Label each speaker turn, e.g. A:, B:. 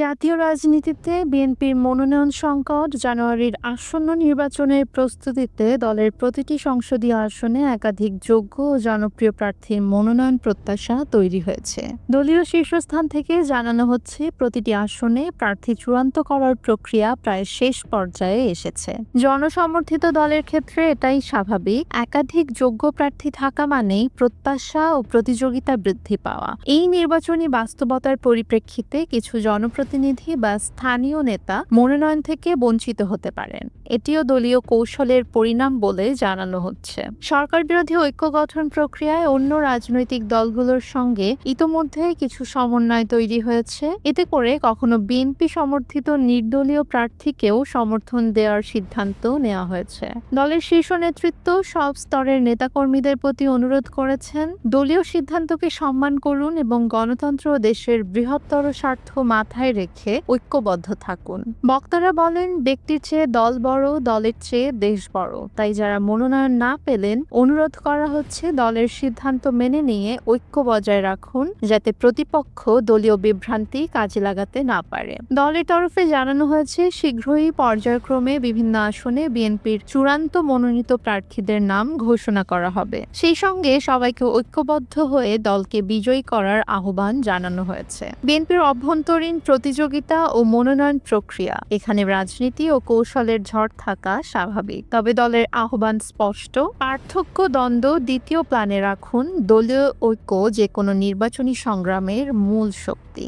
A: জাতীয় রাজনীতিতে বিএনপির মনোনয়ন সংকট জানুয়ারির আসন্ন নির্বাচনের প্রস্তুতিতে দলের প্রতিটি সংসদীয় আসনে একাধিক যোগ্য ও জনপ্রিয় প্রার্থীর মনোনয়ন প্রত্যাশা তৈরি হয়েছে। দলীয় শীর্ষস্থান থেকে জানানো হচ্ছে, প্রতিটি আসনে প্রার্থী চূড়ান্ত করার প্রক্রিয়া প্রায় শেষ পর্যায়ে এসেছে। জনসমর্থিত দলের ক্ষেত্রে এটাই স্বাভাবিক, একাধিক যোগ্য প্রার্থী থাকা মানেই প্রত্যাশা ও প্রতিযোগিতা বৃদ্ধি পাওয়া। এই নির্বাচনী বাস্তবতার পরিপ্রেক্ষিতে কিছু জনপ্রতিনিধি বা স্থানীয় নেতা মনোনয়ন থেকে বঞ্চিত হতে পারেন। এটিও দলীয় কৌশলের পরিণাম বলে জানানো হচ্ছে। সরকার বিরোধী ঐক্য গঠন প্রক্রিয়ায় অন্য রাজনৈতিক দলগুলোর সঙ্গে ইতোমধ্যে কিছু সমন্বয় তৈরি হয়েছে। এতে করে কখনো বিএনপি সমর্থিত নির্দলীয় প্রার্থীকেও সমর্থন দেওয়ার সিদ্ধান্ত নেওয়া হয়েছে। দলের শীর্ষ নেতৃত্ব সব স্তরের নেতাকর্মীদের প্রতি অনুরোধ করেছেন, দলীয় সিদ্ধান্তকে সম্মান করুন এবং গণতন্ত্র দেশের বৃহত্তর স্বার্থ মাথায় রেখে ঐক্যবদ্ধ থাকুন। বক্তারা বলেন, ব্যক্তির চেয়ে দল বড়, দলের চেয়ে দেশ বড়। তাই যারা মনোনয়ন না পেলেন, অনুরোধ করা হচ্ছে দলের সিদ্ধান্ত মেনে নিয়ে ঐক্য বজায় রাখুন, যাতে প্রতিপক্ষ দলীয় বিভ্রান্তি কাজে লাগাতে না পারে। দলের তরফে জানানো হয়েছে, শীঘ্রই পর্যায়ক্রমে বিভিন্ন আসনে বিএনপির চূড়ান্ত মনোনীত প্রার্থীদের নাম ঘোষণা করা হবে। সেই সঙ্গে সবাইকে ঐক্যবদ্ধ হয়ে দলকে বিজয়ী করার আহ্বান জানানো হয়েছে। বিএনপির অভ্যন্তরীণ প্রতিযোগিতা ও মনোনয়ন প্রক্রিয়া। এখানে রাজনীতি ও কৌশলের ঝড় থাকা স্বাভাবিক। তবে দলের আহ্বান স্পষ্ট। পার্থক্য দ্বন্দ্ব দ্বিতীয় প্ল্যানে রাখুন দলীয় ঐক্য যে কোনো নির্বাচনী সংগ্রামের মূল শক্তি।